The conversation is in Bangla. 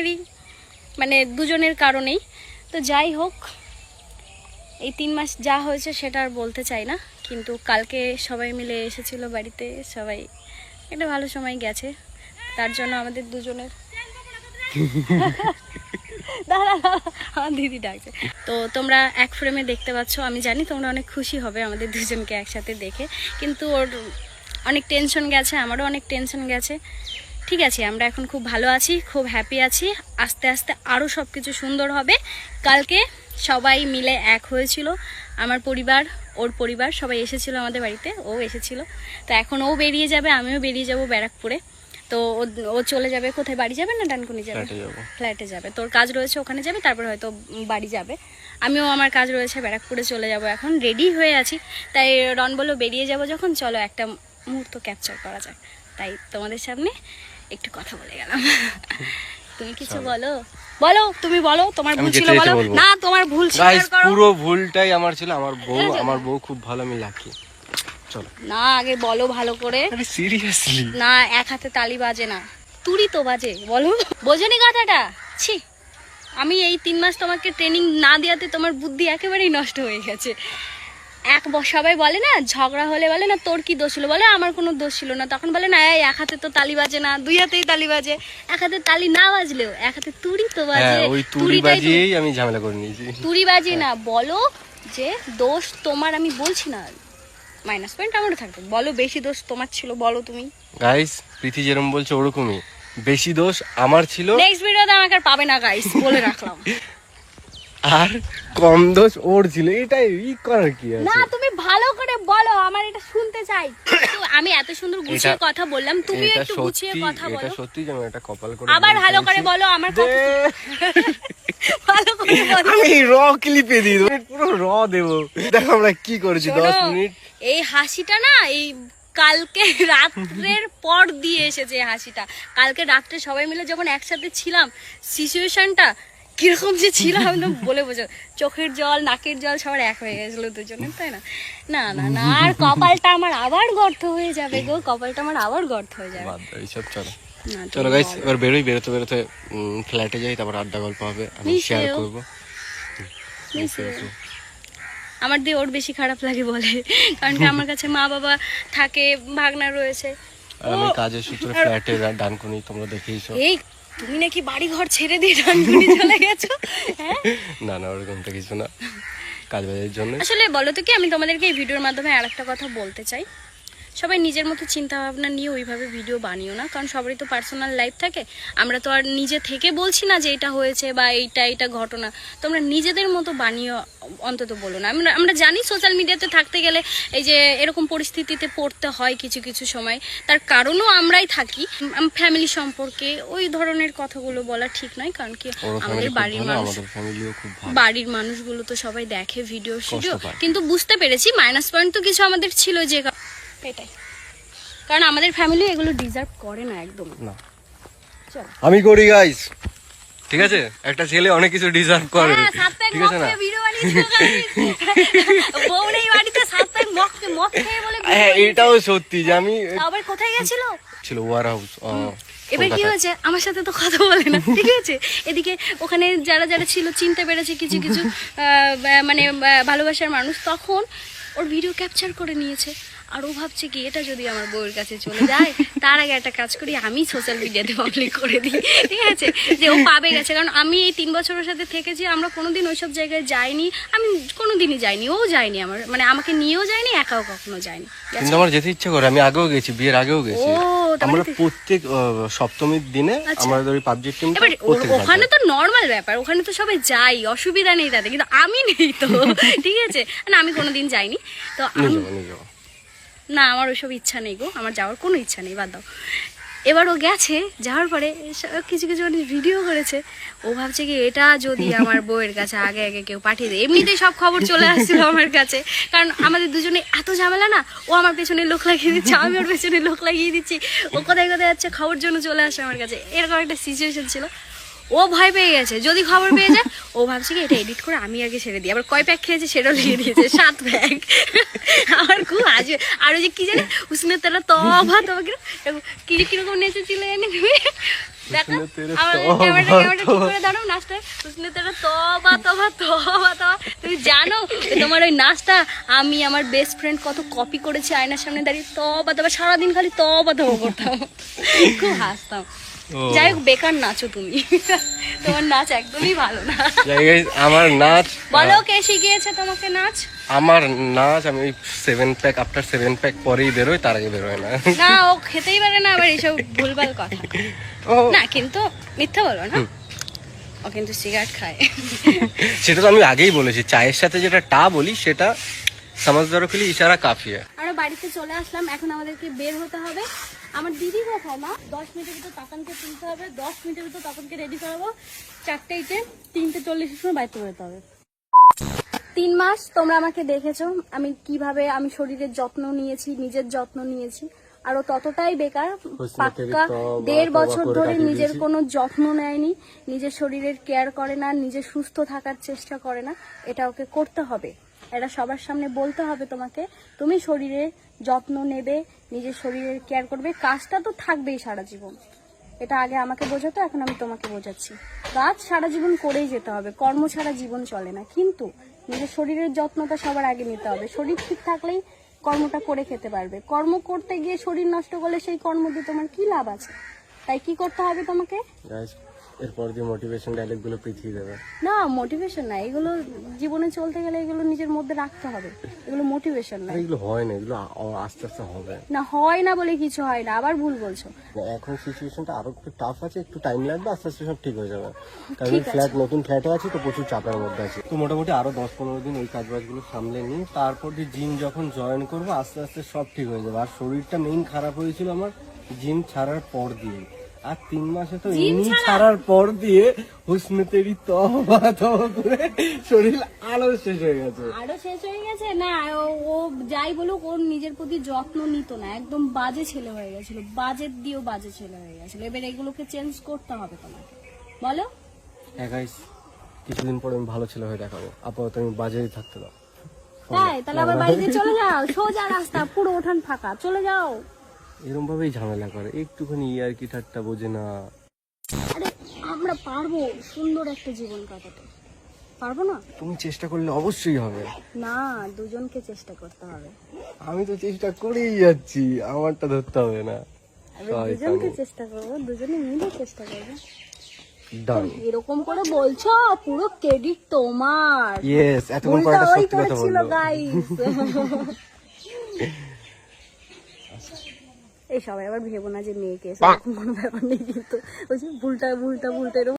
এরই মানে দুজনের কারণেই। তো যাই হোক, এই তিন মাস যা হয়েছে সেটা আর বলতে চাই না। কিন্তু কালকে সবাই মিলে এসেছিল বাড়িতে, সবাই একটা ভালো সময় গেছে। তার জন্য আমাদের দুজনের। দিদি ডাকছে। তো তোমরা এক ফ্রেমে দেখতে পাচ্ছ, আমি জানি তোমরা অনেক খুশি হবে আমাদের দুজনকে একসাথে দেখে। কিন্তু ওর অনেক টেনশন গেছে, আমারও অনেক টেনশন গেছে। ঠিক আছে আমরা এখন খুব ভালো আছি খুব হ্যাপি আছি। আস্তে আস্তে আরও সব কিছু সুন্দর হবে। কালকে সবাই মিলে এক হয়েছিল। আমার পরিবার ওর পরিবার সবাই এসেছিল আমাদের বাড়িতে ও এসেছিল। তো এখন ও বেরিয়ে যাবে আমিও বেরিয়ে যাব ব্যারাকপুরে। তো ও- চলে যাবে কোথায় বাড়ি যাবে না ডানকুনি যাবে? ফ্ল্যাটে যাব। ফ্ল্যাটে যাবে। তোর কাজ রয়েছে ওখানে যাবে তারপর হয়তো বাড়ি যাবে। আমিও আমার কাজ রয়েছে ব্যারাকপুরে চলে যাব এখন রেডি হয়ে আছি। তাই রন বলল বেরিয়ে যাব যখন চলো একটা মুহূর্ত ক্যাপচার করা যাক। তাই তোমাদের সামনে একটু কথা বলে গেলাম। তুমি কিছু বলো? বলো তুমি বলো তোমার ভুল ছিল বলো। না তোমার ভুল করো। পুরো ভুলটাই আমার ছিল আমার বউ আমার বউ খুব ভালো আমি লাকি চলো। না আগে বলো ভালো করে। আরে সিরিয়াসলি না এক হাতে তালি বাজে না। তুড়ি তো বাজে বলো। বোঝনি কথাটা? ছি। আমি এই তিন মাস তোমাকে ট্রেনিং না দেওয়াতে তোমার বুদ্ধি একেবারেই নষ্ট হয়ে গেছে। এক সবাই বলে না ঝগড়া হলে বলে না তোর কি দোষ ছিল? বলে আমার কোনো দোষ ছিল না। তখন বলে না এই এক হাতে তো তালি বাজে না। দুই হাতেই তালি বাজে। এক হাতে তালি না বাজলেও এক হাতে তুড়ি তো বাজে। হ্যাঁ ওই তুড়ি বাজিয়েই আমি ঝামেলা করে নিয়েছি। তুড়ি বাজি না। বলো যে দোষ তোমার আমি বলছি না। মাইনাস পয়েন্ট আমারও থাকবে। বলো বেশি দোষ তোমার ছিল বলো তুমি। গাইস প্রীতি যেরকম বলছে ওরকমই। বেশি দোষ আমার ছিল। নেক্সট ভিডিওতে আমাকে আর পাবে না গাইস বলে রাখলাম। আর কম দোষ ওর ছিল এটাই ই করার কি আছে? না তুমি ভালো করে বলো আমার এটা শুনতে চাই। আমি এত সুন্দর গুছিয়ে কথা বললাম তুমি এটা একটু গুছিয়ে সত্যি কথা এটা বলো। সত্যি যে আমি একটা কপাল করে আবার ভালো করে বলো আমার কথা ভালো করে বলো। আমি র ক্লিপে দিই দেবো পুরো র দেবো। দেখো আমরা কি করেছি দশ শোনো, মিনিট। এই হাসিটা না এই কালকে রাত্রের পর দিয়ে এসেছে হাসিটা। কালকে রাত্রে সবাই মিলে যখন একসাথে ছিলাম সিচুয়েশনটা কীরকম যে ছিল আমি তো বলে বোঝো। চোখের জল নাকের জল সবার এক হয়ে গেছিল দুজনের তাই না? না না না আর কপালটা আমার আবার গর্ত হয়ে যাবে গো কপালটা আমার আবার গর্ত হয়ে যাবে। এইসব চলো। চলো গাইস এবার বেরোই বেরোতে বেরোতে ফ্ল্যাটে যাই তারপর আড্ডা গল্প হবে আমি শেয়ার. করব. আমার দিয়ে ওর বেশি খারাপ লাগে বলে কারণ কি আমার কাছে মা বাবা থাকে ভাগনা রয়েছে। আমি কাজের সূত্রে ফ্ল্যাটে ডানকুনি তোমরা দেখেইছো এই তুমি নাকি বাড়ি ঘর ছেড়ে দিয়ে ডানকুনি চলে গেছো? হ্যাঁ? না না ওরকম তো কিছু না। কাজ বাজের জন্য আসলে বলো তো কি আমি তোমাদেরকে এই ভিডিওর মাধ্যমে আরেকটা কথা বলতে চাই। সবাই নিজের মতো চিন্তা ভাবনা নিয়ে ওইভাবে ভিডিও বানিও না কারণ সবারই তো পার্সোনাল লাইফ থাকে। আমরা তো আর নিজে থেকে বলছি না যে এটা হয়েছে বা এইটা এটা ঘটনা। তোমরা নিজেদের মতো বানিয়ে অন্তত বলো না। আমরা আমরা জানি সোশ্যাল মিডিয়াতে থাকতে গেলে এই যে এরকম পরিস্থিতিতে পড়তে হয় কিছু কিছু সময়। তার কারণও আমরাই থাকি। ফ্যামিলি সম্পর্কে ওই ধরনের কথাগুলো বলা ঠিক নয় কারণ কি আমাদের বাড়ির মানুষ বাড়ির মানুষগুলো তো সবাই দেখে ভিডিও ভিডিও কিন্তু বুঝতে পেরেছি মাইনাস পয়েন্ট তো কিছু আমাদের ছিল যে এটাই। কারণ আমাদের ফ্যামিলি এগুলো ডিজার্ভ করে না একদম। না। চলো। আমি করি গাইস ঠিক আছে? একটা ছেলে অনেক কিছু ডিজার্ভ করে। হ্যাঁ, ঠিক আছে না? হ্যাঁ। এটাও সত্যি যে আমি আবার কোথায় গেছিল? ছিল ওয়ার হাউস এবার কি হয়েছে? আমার সাথে তো কথা বলে না। ঠিক আছে? এদিকে ওখানে যারা যারা ছিল চিনতে পেরেছে কিছু কিছু মানে ভালোবাসার মানুষ তখন ওর ভিডিও ক্যাপচার করে নিয়েছে। আর ও ভাবছে কি এটা যদি আমার বউয়ের কাছে চলে যায় তার আগে একটা কাজ করি আমি সোশ্যাল মিডিয়াতে পাবলিক করে দিই। ঠিক আছে? যে ও পাবে গেছে। কারণ আমি এই তিন বছরের সাথে থেকেছি আমরা কোনোদিন ওইসব জায়গায় যাইনি। আমি কোনোদিনই যাইনি ও যায়নি আমার মানে আমাকে নিয়েও যায়নি একাও কখনো যায়নি। কিন্তু আমার যেতে ইচ্ছা করে আমি আগেও গেছি বিয়ের আগেও গেছি। আমরা প্রত্যেক সপ্তমীর দিনে আচ্ছা। আমাদের ওই পাবজি টিম ওখানে তো নর্মাল ব্যাপার ওখানে তো সবাই যাই অসুবিধা নেই তাতে কিন্তু আমি নেই তো। ঠিক আছে? না আমি কোনোদিন যাইনি। তো আমি না, আমার ওইসব ইচ্ছা নেই গো, আমার যাওয়ার কোনো ইচ্ছা নেই, বাদ দাও। এবার ও গেছে, যাওয়ার পরে কিছু কিছু মানুষ ভিডিও করেছে। ও ভাবছে কি, এটা যদি আমার বউয়ের কাছে আগে আগে কেউ পাঠিয়ে দেয়, এমনিতেই সব খবর চলে আসছিল আমার কাছে। কারণ আমাদের দুজনে এত ঝামেলা না, ও আমার পেছনে লোক লাগিয়ে দিচ্ছে, আমি ওর পেছনে লোক লাগিয়ে দিচ্ছি। ও কোথায় কোথায় যাচ্ছে, খবর জন্য চলে আসে আমার কাছে। এরকম একটা সিচুয়েশন ছিল। ও ভয় পেয়ে গেছে। যদি খবর পেয়ে যায় ও ভাবছে কি এটা এডিট করে আমি আগে ছেড়ে দিই। আবার কয় প্যাক খেয়েছে সেটাও দিয়ে দিয়েছে সাত প্যাক আমার খুব আজে আর ওই যে কি জানে উসনে তারা তবা তোমাকে কি যে কীরকম নেচে ছিল এনে আমার নাচটা। তুমি জানো তোমার ওই নাচটা আমি আমার বেস্ট ফ্রেন্ড কত কপি করেছি আয়নার সামনে দাঁড়িয়ে তবা তবা। সারাদিন খালি তবা তবা করতাম। খুব হাসতাম। যাই হোক বেকার নাচো তুমি। তোমার নাচ একদমই ভালো না। আমার নাচ বলো কে শিখিয়েছে তোমাকে নাচ? আমার নাচ আমি seven pack after seven pack পরেই বেরোই তার আগে বেরোয় না। না ও খেতেই পারে না আবার এইসব ভুলভাল কথা। ও। না কিন্তু মিথ্যা বলো না? ও কিন্তু সিগারেট খায়। সেটা তো আমি আগেই বলেছি চায়ের সাথে যেটা টা বলি সেটা সমাজদারও খেলি ইশারা কাফি আমরা বাড়িতে চলে আসলাম এখন আমাদেরকে বের হতে হবে। আমার দিদি কোথায় মা? দশ মিনিটের ভিতর তাকানকে তুলতে হবে দশ মিনিটের ভিতর তাকানকে রেডি করাবো। চারটেইতে তিনটে চল্লিশের সময় বাড়িতে বেরোতে হবে। তিন মাস তোমরা আমাকে দেখেছ আমি কীভাবে আমি শরীরের যত্ন নিয়েছি নিজের যত্ন নিয়েছি আরও ততটাই বেকার পাক্কা দেড় বছর ধরে নিজের। কোনো যত্ন নেয়নি নিজের শরীরের কেয়ার করে না নিজে সুস্থ থাকার চেষ্টা করে না এটা ওকে করতে হবে। এটা সবার সামনে বলতে হবে তোমাকে তুমি শরীরের যত্ন নেবে নিজের শরীরের কেয়ার করবে। কাজটা তো থাকবেই সারা জীবন। এটা আগে আমাকে বোঝাতো, এখন আমি তোমাকে বোঝাচ্ছি। কাজ সারা জীবন করেই যেতে হবে, কর্ম ছাড়া জীবন চলে না। কিন্তু নিজের শরীরের যত্নটা সবার আগে নিতে হবে। শরীর ঠিক থাকলেই কর্মটা করে খেতে পারবে। কর্ম করতে গিয়ে শরীর নষ্ট করলে সেই কর্ম দিয়ে তোমার কি লাভ আছে? তাই কি করতে হবে তোমাকে? এরপর দিয়ে মোটিভেশন ডায়লগগুলো পৃথিবী দেবে। না মোটিভেশন না এগুলো জীবনে চলতে গেলে এগুলো নিজের মধ্যে রাখতে হবে। এগুলো মোটিভেশন না। এগুলো হয় না এগুলো আস্তে আস্তে হবে। না হয় না বলে কিছু হয় না আবার ভুল বলছো। এখন সিচুয়েশনটা আরও একটু টাফ আছে একটু টাইম লাগবে আস্তে আস্তে সব ঠিক হয়ে যাবে। কারণ ফ্ল্যাট নতুন ফ্ল্যাটে আছি তো প্রচুর চাপের মধ্যে আছি। তো মোটামুটি আরও দশ পনেরো দিন ওই কাজ বাজগুলো সামলে নিই তারপর দিয়ে জিম যখন জয়েন করব আস্তে আস্তে সব ঠিক হয়ে যাবে। আর শরীরটা মেইন খারাপ হয়েছিল আমার জিম ছাড়ার পর দিয়ে আর তিন মাসে তো এমনি ছাড়ার পর দিয়ে হুসনে তেরি তবা তবা করে শরীর আরও শেষ হয়ে গেছে। আরও শেষ হয়ে গেছে? না ও- যাই বলুক ওর নিজের প্রতি যত্ন নিত না। একদম বাজে ছেলে হয়ে গেছিল। বাজেট দিয়েও বাজে ছেলে হয়ে গেছিল। এবার এগুলোকে চেঞ্জ করতে হবে তোমাকে। বলো? হ্যাঁ guys, কিছুদিন পরে আমি ভালো ছেলে হয়ে দেখাবো। আপাতত আমি বাজারে থাকতে দাও। তাই? তাহলে আবার বাড়িতে চলে যাও। সোজা রাস্তা পুরো ওঠান ফাঁকা। চলে যাও। এরকম ভাবেই ঝামেলা করে। একটুখানি ইয়ার কি ঠাট্টা বোঝে না। আরে আমরা পারব সুন্দর একটা জীবন কাটাতে। পারব না? তুমি চেষ্টা করলে অবশ্যই হবে। না দুজনকে চেষ্টা করতে হবে। আমি তো চেষ্টা করেই যাচ্ছি আমারটা ধরতে হবে না। দুজনকে চেষ্টা করব দুজনে মিলে চেষ্টা করব। এরকম করে বলছো পুরো ক্রেডিট তোমার। ইয়েস এতক্ষণ ভুলটা সত্যি কথা করেছিল বলল গাইস এই সবাই আবার ভেবো না যে মেয়েকে এসে কোনো ব্যাপার নেই কিন্তু। ওই যে ভুলটা ভুলটা ভুলটা